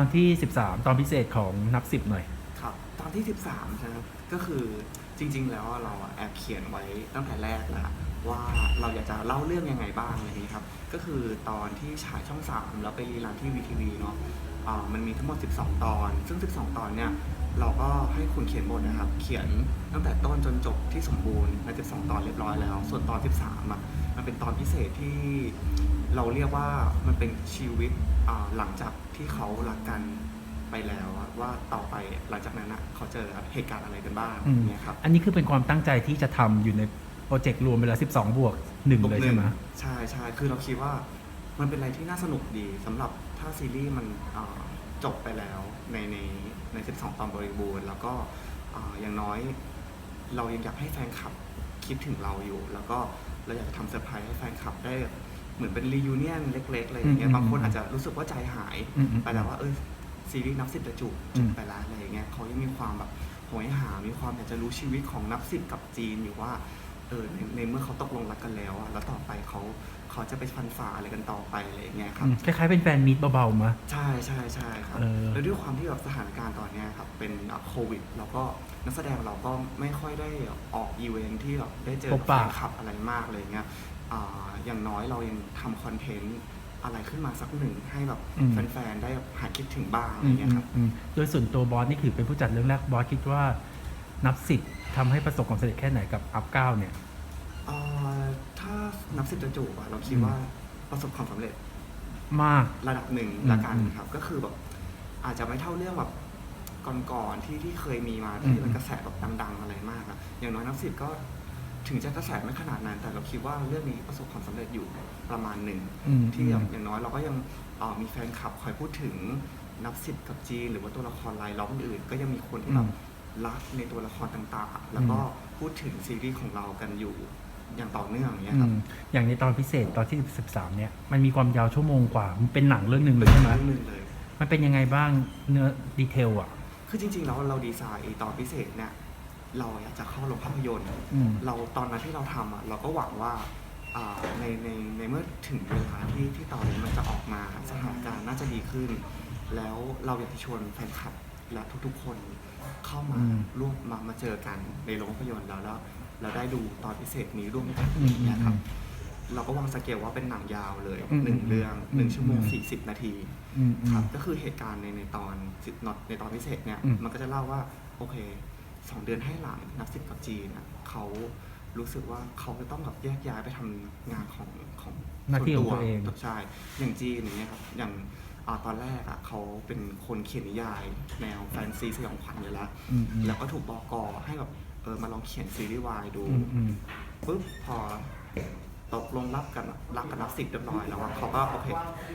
ตอนที่ 13 ตอนพิเศษของนับสิบหน่อย ครับ ตอนที่ 13ใช่ไหมก็คือจริง ๆ แล้วเราแอบเขียนไว้ตั้งแต่แรกแล้วว่าเราอยากจะเล่าเรื่องยังไงบ้างอะไรนี้ครับ ก็คือตอนที่ฉายช่อง 3 แล้วไปรีลันที่วีทีวีเนาะอ่ามันมีทั้งหมด 12 ตอน ซึ่ง 12 ตอนเนี่ยเราก็ให้คุณเขียนบทนะครับ เขียนตั้งแต่ต้นจนจบที่สมบูรณ์ใน12 ตอนเรียบร้อยแล้ว ส่วนตอน 13อะมันเป็นตอนพิเศษที่ เราเรียกว่ามันเป็นชีวิตอ่าหลังจากที่เขารักกันไปแล้วอะว่าต่อไปหลังจากนั้นอะเขาเจอเหตุการณ์อะไรกันบ้างอืมเนี่ยครับอันนี้คือเป็นความตั้งใจที่จะทำอยู่ในโปรเจกต์รวมเวลา 12 บวกหนึ่งเลยใช่ไหมใช่ใช่คือเราคิดว่ามันเป็นอะไรที่น่าสนุกดีสำหรับถ้าซีรีส์มันอ่าจบไปแล้วในในใน 12 ตอนบริบูรณ์ แล้วก็อ่าอย่างน้อย เรายังอยากให้แฟนคลับคิดถึงเราอยู่ แล้วก็เราอยากจะทำเซอร์ไพรส์ให้แฟนคลับได้ เหมือนเป็นรียูเนียนเล็กๆอะไรอย่างเงี้ย อืมบางคนอาจจะรู้สึกว่าใจหายอืมอืมไปแล้วว่าเออซีรีส์นับสิบจะจูบอืจมบไปแล้วอะไรอย่างเงี้ยเขายังมีความแบบโหยหา มีความอยากจะรู้ชีวิตของนับสิบกับจีนอยู่ว่า เออในในเมื่อเขาตกลงรักกันแล้วอะแล้วต่อไปเขา เขาจะไปฟันฝ่าอะไรกันต่อไปอะไรอย่างเงี้ยครับอืมคล้ายๆเป็นแฟนมีตเบาๆมา ใช่ใช่ใช่ครับ เออ แล้วด้วยความที่แบบสถานการณ์ตอนเนี้ยครับ เป็นโควิด แล้วก็นักแสดงเราก็ไม่ค่อยได้ออกอีเวนท์ที่แบบได้เจอพบปะแฟนคลับอะไรมากเลยเงี้ยอ่าอย่างน้อยเรายังทำคอนเทนต์อะไรขึ้นมาสักหนึ่งให้แบบแฟนๆได้หายคิดถึงบ้างอะไรอืมเงี้ยครับ อืมโดยส่วนตัวบอสนี่คือเป็นผู้จัดเรื่องแรกบอสคิดว่านับสิบทำให้ประสบความสำเร็จแค่ไหนกับอัพเก้าเนี่ย เอ่อถ้านับสิบจะจูบอะเราคิดอืมว่าประสบความสำเร็จมาก ระดับหนึ่งอืมละกันอืมครับ ก็คือแบบอาจจะไม่เท่าเรื่องแบบก่อนๆที่ที่เคยมีมาอืที่มมันกระแสแบบดังๆอะไรมากอะอย่างน้อยนับสิบก็ถึงจะกระแสไม่ขนาดนั้น แต่เราคิดว่าเรื่องนี้ประสบความสำเร็จอยู่ประมาณหนึ่ง อืมที่แบบอย่างน้อยเราก็ยังเอ่อมีแฟนคลับคอยพูดถึงนับสิบกับจีน หรือว่าตัวละครรายล้อมอื่นๆก็ยังมีคนที่แบบรักในตัวละครต่างๆ แล้วก็พูดถึงซีรีส์ของเรากันอยู่ อย่างต่อเนื่องอย่างเงี้ยอืครับมอย่างในตอนพิเศษตอนที่ 13 เนี่ย มันมีความยาวชั่วโมงกว่า มันเป็นหนังเรื่องหนึ่งเลยใช่ไหมเรื่องหนึ่งเลย มันเป็นยังไงบ้างเนื้อดีเทลอะ คือจริงๆแล้วเราดีไซน์ไอ้ตอนพิเศษเนี่ย เราอยากจะเข้าโรงภาพยนตร์ อืม เราตอนนั้นที่เราทำอะเราก็หวังว่าอ่าในในในเมื่อถึงเวลาที่ที่ตอนนี้มันจะออกมาสถานการณ์น่าจะดีขึ้น แล้วเราอยากจะชวนแฟนคลับและทุกๆคนเข้ามาอืม ร่วมมามาเจอกันในโรงภาพยนตร์แล้วแล้ว เราได้ดูตอนพิเศษนี้ร่วมกันอืมอืม เนี่ยครับ เราก็วางสเกลว่าเป็นหนังยาวเลยอืมหนึ่งเรื่องหนึ่งอืมชั่วโมงอืม สี่สิบนาที อืมอืม ครับก็คือเหตุการณ์ในในตอนสิบนในตอนพิเศษเนี่ยอืมมันก็จะเล่าว่าโอเคสองเดือนให้หลังนักสิบกับจีนอะเขารู้สึกว่าเขาจะต้องแบบแยกย้ายไปทำงานของของหน้าที่ของส่ตัวเอง ใช่อย่างจีนอย่างเงี้ยครับอย่างอ่าตอนแรกอะเขาเป็นคนเขียนนิยาย แนวแฟนซีสยองขวัญอยู่แล้ว อืมอืม แล้วก็ถูกบอกกให้แบบ เออมาลองเขียนซีรีส์วายดูอืมอืมปุ๊บพอตกลงรับกันรับกันรับสิทธิ์เรียบร้อยแล้วอะเขาก็โอเค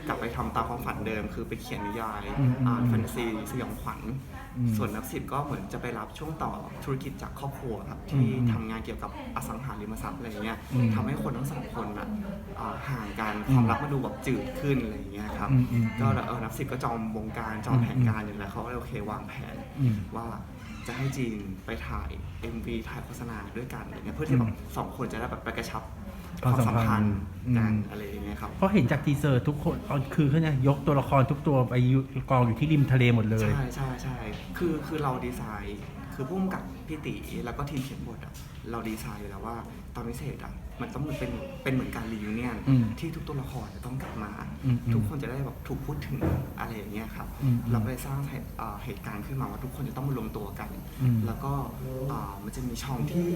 กลับไปทำตามความฝันเดิม คือไปเขียนนิยายอืมอืมอ่านแฟนตาซีสยองขวัญ อืมส่วนนับสิทธิ์ก็เหมือนจะไปรับช่วงต่อธุรกิจจากครอบครัวครับที่อืมทำงานเกี่ยวกับอสังหาริมทรัพย์อะไรเงี้ยอืมทำให้คนทั้งสองคนอะอ่าห่างกันความรักมาดูแบบจืดขึ้นอะไรเงี้ยครับอืมอืมก็เออนับสิทธิ์ก็จองวงการจองแผนการอยู่แล้วเขาก็เลยโอเควางแผน อืม ว่า จะให้จีนไปถ่าย MV ถ่ายโฆษณาด้วยกันอะไรเงี้ยเพื่อที่แบบสองคนจะได้แบบไปกระชับความสัมพันธ์กันอืม อะไรอย่างเงี้ยครับ เพราะเห็นจากทีเซอร์ทุกคนเอาคือเขาเนี่ยยกตัวละครทุกตัวไปอยู่กองอยู่ที่ริมทะเลหมดเลย ใช่ใช่ใช่คือคือเราดีไซน์ คือพุ่มกับพี่ตีแล้วก็ทีมเขียนบทอะเราดีไซน์อยู่แล้วว่าตอนพิเศษอะมันต้องเป็นเป็นเหมือนการรีวิวเนียนอืมที่ทุกตัวละครจะต้องกลับมาอืมอืมทุกคนจะได้แบบถูกพูดถึงอะไรอย่างเงี้ยครับ อืมอืมเราก็เลยสร้างเหตุอ่าเหตุการณ์ขึ้นมาว่าทุกคนจะต้องมารวมตัวกัน อืม แล้วก็อ่ามันจะมีช่องที่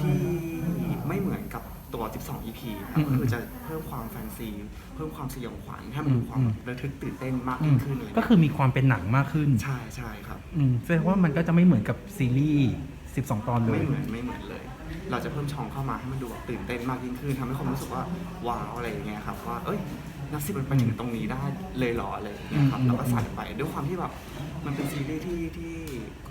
ที่ไม่เหมือนกับ ตัว 12 EP ครับอืมก็คือจะเพิ่มความแฟนซี เพิ่มความสยองขวัญให้มันมีความอืมระทึกตื่นเต้นมากอืยิ่มงขึ้นเลยก็คือมีความเป็นหนังมากขึ้นใช่ใช่ครับ อืมแสดงว่ามันก็จะไม่เหมือนกับซีรีส์12 ตอนเลไม่ย เหมือนไม่เหมือนเลย เราจะเพิ่มช่องเข้ามาให้มันดูแบบตื่นเต้นมากยิ่งขึ้นทำให้คนรู้สึกว่าว้าวอะไรอย่างเงี้ยครับว่าเอ้ยนักสิบมันไปถึงตรงนี้ได้เลยเหรออะไรอย่างเงี้ยครับอืมแล้วก็ใส่ไปด้วยความที่แบบมันเป็นซีรีส์ที่ที่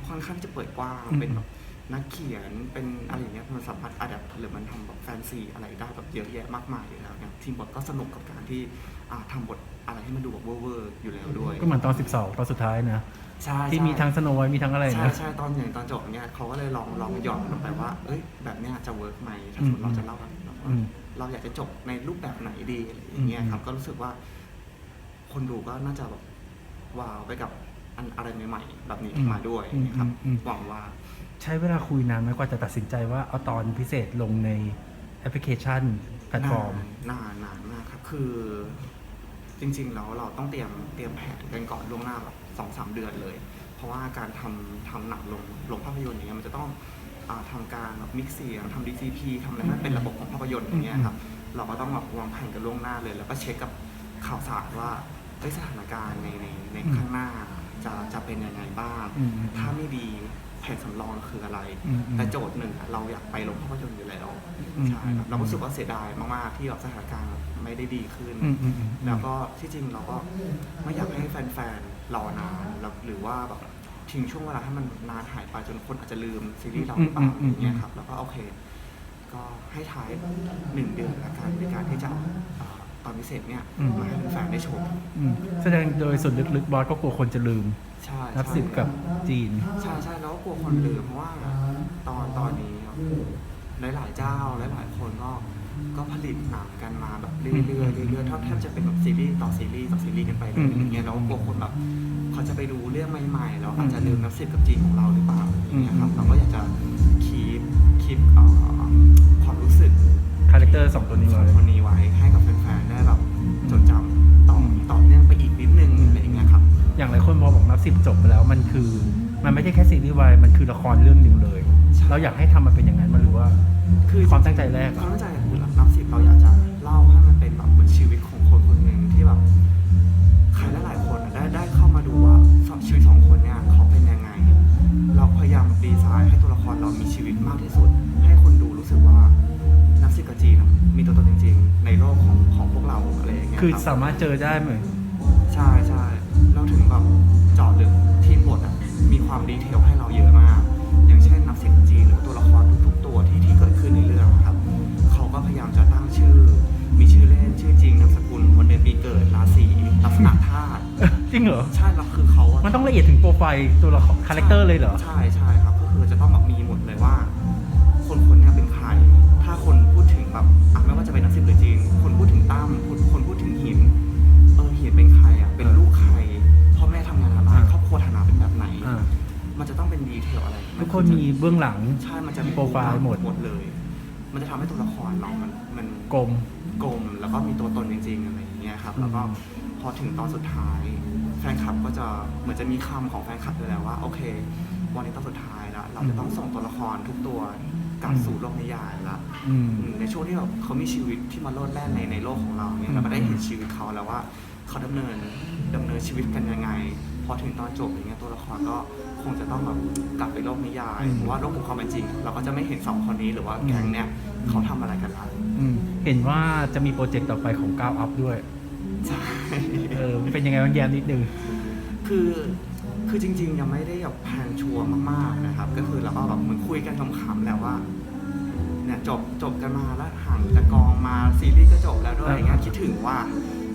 ค่อนข้างจะเปิดกว้างอืม เป็นแบบ นักเขียนเป็นอะไรอย่างเงี้ยมันสามารถอัดหรือมันทำแบบแฟนซีอะไรได้แบบเยอะแยะมากมายอยู่แล้วเนี่ยทีมบทก็สนุกกับการที่อ่าทำบทอะไรให้มันดูแบบเวอร์ๆอยู่แล้วด้วยก็เหมือนตอน 12 ตอนสุดท้ายนะ ใช่ที่ใช่มีทั้งสโนไวท์มีทั้งอะไรใช่นะ ใช่ตอนอย่างตอนจบเนี่ยเขาก็เลยลองลองหย่อนลงไปว่า เอ้ยแบบเนี้ยจะเวิร์กไหมถ้าสมมติเราจะเล่าแบบว่าอืมเราอยากจะจบในรูปแบบไหนดีอะไรอย่างเงี้ยอืมครับก็รู้สึกว่า คนดูก็น่าจะแบบว้าวไปกับอันอะไรใหม่ๆแบบนี้อืมมาด้วยอืมนะครับอืม หวังว่า ใช้เวลาคุยนานไหมกว่าจะตัดสินใจว่าเอาตอนพิเศษลงในแอปพลิเคชันแพลตฟอร์ม นานนานมากครับ คือ จริงๆแล้วเราต้องเตรียมเตรียมแผนกันก่อนล่วงหน้าแบบสองสามเดือนเลย เพราะว่าการทำทำหนังลงลงภาพยนตร์อย่างเงี้ยมันจะต้องอาทำการแบบมิกซ์เสียงทำ DCP ทำอะไรให้มันเป็นระบบของภาพยนตร์อย่างเงี้ยครับ เราก็ต้องแบบวางแผนกันล่วงหน้าเลย แล้วก็เช็คกับข่าวสารว่าเอ้ยสถานการณ์ในในในอืมข้างหน้าจะจะเป็นยังไงบ้าง อืมอืมถ้าไม่ดี แผนสำรองคืออะไรอืมอืมแต่โจทย์หนึ่งอะเราอยากไปลงภาพยนตร์อยู่แล้วอืมใช่ครับอืมเราก็รู้สึกว่าเสียดายมากๆที่แบบสถานการณ์ไม่ได้ดีขึ้น อืมอืมอืม แล้วก็ที่จริงเราก็ไม่อยากให้แฟนๆรอนานแล้วหรือว่าแบบทิ้งช่วงเวลาให้มันนานหายไปจนคนอาจจะลืมซีรีส์เราหรือเปล่าอย่างเงี้ยครับแล้วก็โอเค ก็ให้ท้ายหนึ่งเดือนละกันในการที่จะเอาเอ่อตอนพิเศษเนี่ยมาให้แฟนๆได้ชม อืมแสดงโดยส่วนลึกๆบอสก็กลัวคนจะลืม ใช่นับใช่สิบกับจีน ใช่ใช่แล้วก็กลัวคนลืมเพราะว่าตอนตอนนี้ครับหลายๆเจ้าหลายๆคนก็ก็ผลิตหนังกันมาแบบเรื่อยๆเรื่อยๆเท่าแทบจะเป็นแบบซีรีส์ต่อซีรีส์ต่อซีรีส์กันไปเลยอย่างเงี้ยแล้วก็กลัวคนแบบเขาจะไปดูเรื่องใหม่ๆแล้วอาจจะลืมนับสิบกับจีนของเราหรือเปล่าอย่างเงี้ยครับเราก็อยากจะคีปคีปเอ่อความรู้สึกคาแรคเตอร์สองตัวนี้สไว้องคนนี้ไว้ให้กับแฟน สิบจบไปแล้วมันคือ มันไม่ใช่แค่ซีรีส์วายมันคือละครเรื่องหนึ่งเลย เราอยากให้ทำมันเป็นอย่างนั้นมันหรือว่า คือความตั้งใจแรกอะ ความตั้งใจของคุณรับสิบเราอยากจะเล่าให้มันเป็นแบบเหมือนชีวิตของคนคนหนึ่งที่แบบใครหลายๆคนได้ได้เข้ามาดูว่าชีวิตสองคนเนี่ยเขาเป็นยังไง เราพยายามดีไซน์ให้ตัวละครเรามีชีวิตมากที่สุด ให้คนดูรู้สึกว่านับสิบกับจีนอะมีตัวตนจริง ๆ ในโลกของของพวกเราอะไรอย่างเงี้ยคือสามารถเจอได้ไหมใช่ใช่เราถึงแบบ ความดีเทลให้เราเยอะมาก อย่างเช่นนักเสียงจีนหรือตัวละครทุกๆตัวที่ที่เกิดขึ้นในเรื่องอะครับ เขาก็พยายามจะตั้งชื่อ มีชื่อเล่นชื่อจริงนามสกุลวันเดือนปีเกิดราศีลักษณะธาตุจริงเหรอ ใช่แล้วคือเขาอะมันต้องละเอียดถึงโปรไฟล์ตัวละครคาแรคเตอร์เลยเหรอ ใช่ใช่ครับก็คือจะต้องแบบมีหมดเลยว่า คนคนเนี้เป็นใคร ถ้าคนพูดถึงแบบอะไม่ว่าจะเป็นนักสิบหรือจีนคนพูดถึงตั้ม เป็นดีเทลอะไรทุกคนมีเบื้องหลัง ใช่มันจะมีโปรไฟล์หมด หมดเลย มันจะทำให้ตัวละครเรามันมันกลม กลมแล้วก็มีตัวตนจริงๆอะไรอย่างเงี้ยครับอืมแล้วก็พอถึงตอนสุดท้าย แฟนคลับก็จะเหมือนจะมีคำของแฟนคลับเลยแหละว่า โอเค วันนี้ตอนสุดท้ายแล้วเราจะต้องส่งตัวละครทุกตัวกลับสู่โลกนิยายละ อืมอืมในช่วงที่แบบเขามีชีวิตที่มาโลดแล่นในในโลกของเราเนี่อืยมเราก็ได้เห็นชีวิตเขาแล้วว่าเขาดำเนินดำเนินชีวิตกันยังไงพ อถึงตอนจบอย่างเงี้ยตัวละครก็คงจะต้องแบบกลับไปโลกนิยายเพราะว่าโลกของความเป็นจริง เราก็จะไม่เห็นสองคนนี้หรือว่าแก๊งเนี่ยเขาทำอะไรกันละอืมเห็นว่าจะมีโปรเจกต์ต่อไปของก้าวอัพด้วย ใช่ เออเป็นยังไงบ้างแย้มนิดนึง คือคือจริงๆ ยังไม่ได้แบบแพลนชัวร์มากๆนะครับ ก็คือเราก็แบบเหมือนคุยกันขำๆแหล้วว่า เนี่ยจบจบกันมาแล้วห่างจากกองมาซีรีส์ก็จบแล้วด้วยอย่างเงี้ยคิดถึงว่า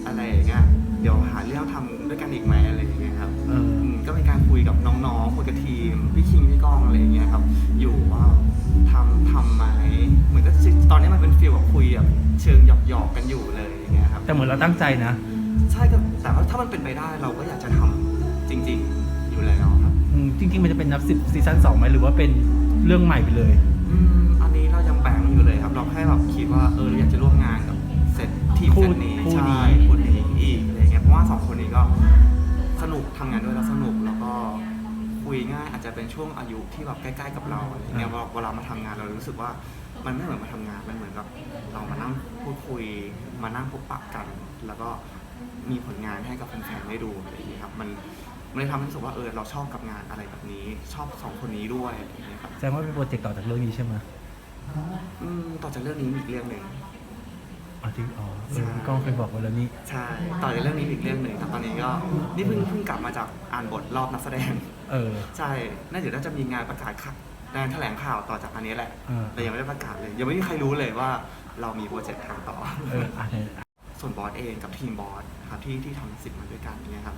อะไรอย่างเงี้ยเดี๋ยวหาเรื่องทำด้วยกันอีกไหมอะไรอย่างเงี้ยครับเอออืมก็มีการคุยกับน้องๆคุยกับทีมพี่คิงพี่ก้องอะไรอย่างเงี้ยครับ อยู่ว่าทำทำไหมเหมือนก็ตอนนี้มันเป็นฟีลแบบคุยแบบเชิงหยอกๆกันอยู่เลยอย่างเงี้ยครับ แต่เหมือนเราตั้งใจนะ ใช่ก็แต่ว่าถ้ามันเป็นไปได้เราก็อยากจะทำจริง ๆ อยู่แล้วครับ อืมจริงๆ มันจะเป็นนับสิบซีซั่นสองไหมหรือว่าเป็นเรื่องใหม่ไปเลย อืมอันนี้เรา แค่แบบคิดว่าเออเราอยากจะร่วมงานกับเซตทีมคู่เซตนี้คู่นี้ ใช่คู่นี้อีกอะไรเงี้ยเพราะว่าสองคนนี้ก็สนุกทำงานด้วยแล้วสนุกแล้วก็คุยง่ายอาจจะเป็นช่วงอายุที่แบบใกล้ๆกับเราอะไรเงี้ยเวลามาทำงานเรารู้สึกว่ามันไม่เหมือนมาทำงานมันเหมือนกับเรามานั่งพูดคุยมานั่งพบปะกัน แล้วก็มีผลงานให้กับแฟนๆได้ดูอะไรอย่างเงี้ยครับมันมันเลยทำให้รู้สึกว่าเออเราชอบกับงานอะไรแบบนี้ ชอบสองคนนี้ด้วยอะไรอย่างเงี้ยครับ แสดงว่าเป็นโปรเจกต์ต่อจากเรื่องนี้ใช่ไหม อืมต่อจากเรื่องนี้มีอีกเรื่องหนึ่ง อ๋อที่อ๋อเอใช่อพี่ก้องเคยบอกไว้แล้วนี่ใช่ต่อจากเรื่องนี้มีอีกเรื่องหนึ่งแต่ตอนนี้ก็นี่เพิ่งเพิ่งกลับมาจากอ่านบทรอบนักแสดง เออ ใช่น่าจะน่าจะมีงานประกาศข่าวงานแถลงข่าวต่อจากอันนี้แหละ อ่า แต่ยังไม่ได้ประกาศเลย ยังไม่มีใครรู้เลยว่าเรามีโปรเจกต์ทำต่อ เอออะเนี่ยส่วนบอสเองกับทีมบอสครับที่ที่ทำสิทธิ์มาด้วยกันเนี่ยครับ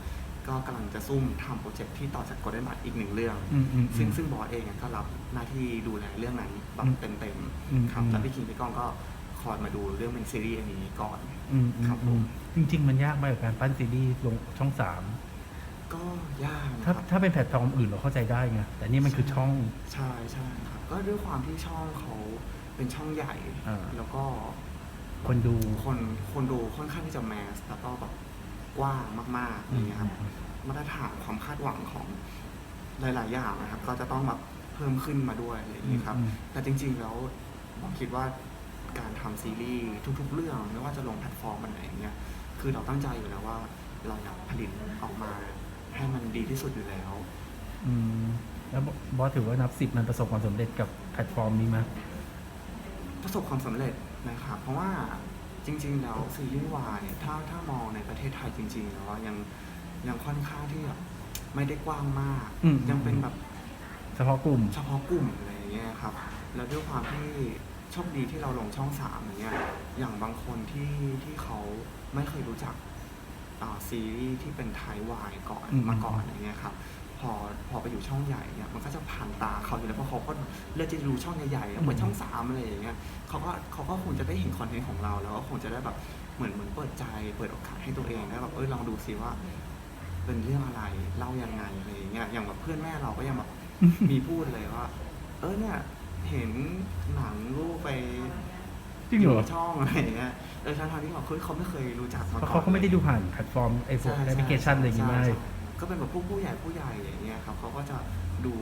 ก็กำลังจะซุ่มทำโปรเจกต์ที่ต่อจากโกลเด้นบัตอีกหนึ่งเรื่อง อืมอืมอืซึ่งมซึ่งบอสเองอะก็รับหน้าที่ดูแลเรื่องนั้นแบอืบมเต็มเต็มๆอืมครับอืมแล้วพี่คิงพี่ก้องก็คอยมาดูเรื่องเป็นซีรีส์อันนี้ก่อน อืมอืมครับผอืม มจริง ๆ มันยากไหมกับการปั้นซีรีส์ลงช่องสามก็ยากนะคถ้ารับ ถ้าเป็นแพลตฟอร์มอื่นเราเข้าใจได้ไงแต่นี่มันคือช่อง ใช่ใช่ครับก็ด้วยความที่ช่องเขาเป็นช่องใหญ่ อ่า แล้วก็คนดู คนคนดูค่อนข้างที่จะแมสแล้วก็แบบ กว้างมากๆอย่างเงี้ยครับมาตรฐานความคาดหวังของหลาย ๆ อย่างนะครับ ก็จะต้องแบบเพิ่มขึ้นมาด้วยอะไรอย่างนี้ครับ อืม แต่จริง ๆ แล้วผมคิดว่าการทำซีรีส์ทุก ๆ เรื่องไม่ว่าจะลงแพลตฟอร์มอันไหนเนี่ยคือเราตั้งใจอยู่แล้วว่าเราอยากผลิตออกมาให้มันดีที่สุดอยู่แล้ว อืมแล้วบอสถือว่านับสิบมันประสบความสำเร็จกับแพลตฟอร์มนี้ไหมประสบความสำเร็จนะครับ เพราะว่า จริงๆแล้วซีรีส์วายถ้าถ้ามองในประเทศไทยจริงๆแล้วอะยังยังค่อนข้างที่แบบไม่ได้กว้างมาก อืม ยังเป็นแบบเฉพาะกลุ่ม เฉพาะกลุ่มอะไรอย่างเงี้ยครับ แล้วด้วยความที่โชคดีที่เราลงช่องสามอย่างเงี้ยอย่างบางคนที่ที่เขาไม่เคยรู้จักอ่าซีรีส์ที่เป็นไทยวายก่อนอืม มาก่อนอย่างเงี้ยครับ พอพอไปอยู่ช่องใหญ่เนี่ยมันก็จะผ่านตาเขาอยู่แล้วเพราะเขาก็เลือกที่จะดูช่องใหญ่ๆเหมือนช่องสามอะไรอย่างเงี้ยเขาก็เขาก็คงจะได้เห็นคอนเทนต์ของเรา แล้วก็คงจะได้แบบเหมือนเหมือนเปิดใจ เปิดโอกาสให้ตัวเองได้แบบเออลองดูซิว่า เป็นเรื่องอะไรเล่ายังไงอะไรอย่างเงี้ยอย่างแบบเพื่อนแม่เราก็ยังแบบมีพูดเลยว่า เออเนี่ยเห็นหนังรูปไปจริงเหรอช่องอะไรอย่างเงี้ยเออทั้งๆที่เขาเคยเขาไม่เคยรู้จักมาเพก่อนราะเขาก็ไม่ได้ดูผ่านแพลตฟอร์มไอโฟนใช่แอปพลิเคชันอะไรอย่างงี้ใช่ไม่ใช่ ก็เป็นแบบผู้ผู้ใหญ่ผู้ใหญ่อย่างเงี้ยครับเขาก็จะดู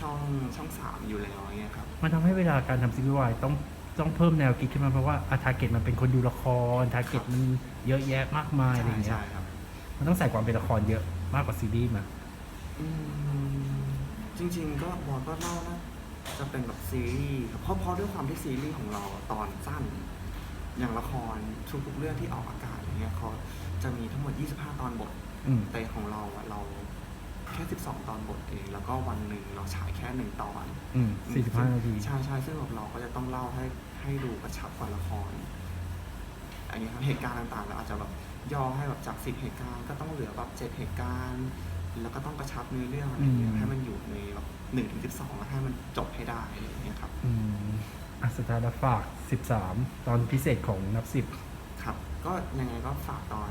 ช่องช่องสามอยู่แล้วอย่างเงี้ยครับ มันทำให้เวลาการทำซีรีส์วายต้องต้องเพิ่มแนวคิดขึ้นมาเพราะว่าอาทาเกตมันเป็นคนดูละครทาเกตมันเยอะแยะมากมายอะไรอย่างเงี้ยใช่ครับ มันต้องใส่ความเป็นละครเยอะมากกว่าซีรีส์มาอืมจริง ๆ ก็บอลก็เล่านะจะเป็นแบบซีรีส์ครับเพราะเพราะด้วยความที่ซีรีส์ของเราตอนสั้น อย่างละครทุกๆเรื่องที่ออกอากาศอย่างเงี้ยเขาจะมีทั้งหมด 25 ตอนบท อืม แต่ของเราอะเราแค่ 12 ตอนบทเอง แล้วก็วันหนึ่งเราฉายแค่หนึ่งตอนอืมสี่สิบห้านาทีใช่ใช่ซึ่งแบบเราก็จะต้องเล่าให้ให้ดูกระชับกว่าละครอันนี้ครับเหตุการณ์ต่างๆเราอาจจะแบบย่อให้แบบจากสิบเหตุการณ์ก็ต้องเหลือแบบเจ็ดเหตุการณ์ แล้วก็ต้องกระชับเนื้อเรื่องอะไรอย่างเงี้ยอืมให้มันอยู่ในแบบหนึ่งถึงสิบสองแล้วให้มันจบให้ได้อะไรอย่างเงี้ยครับ อืมอะสุดท้ายแล้วฝากสิบสามตอนพิเศษของนับสิบ ครับ ก็ยังไงก็ฝากตอน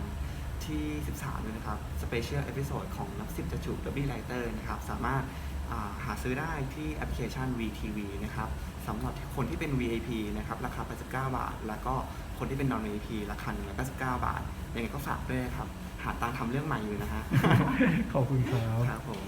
ที่ 13ด้วยนะครับสเปเชียลเอพิโซดของนับสิบจะจูบ Derby Writer นะครับ สามารถอ่าหาซื้อได้ที่แอปพลิเคชัน VTV นะครับสำหรับคนที่เป็น VIP นะครับ ราคา 89 บาท แล้วก็คนที่เป็น non VIP ราคา199 บาทยังไงก็ฝากด้วยครับ หาตังค์ทำเรื่องใหม่อยู่นะฮะ ขอบคุณครับ ครับผม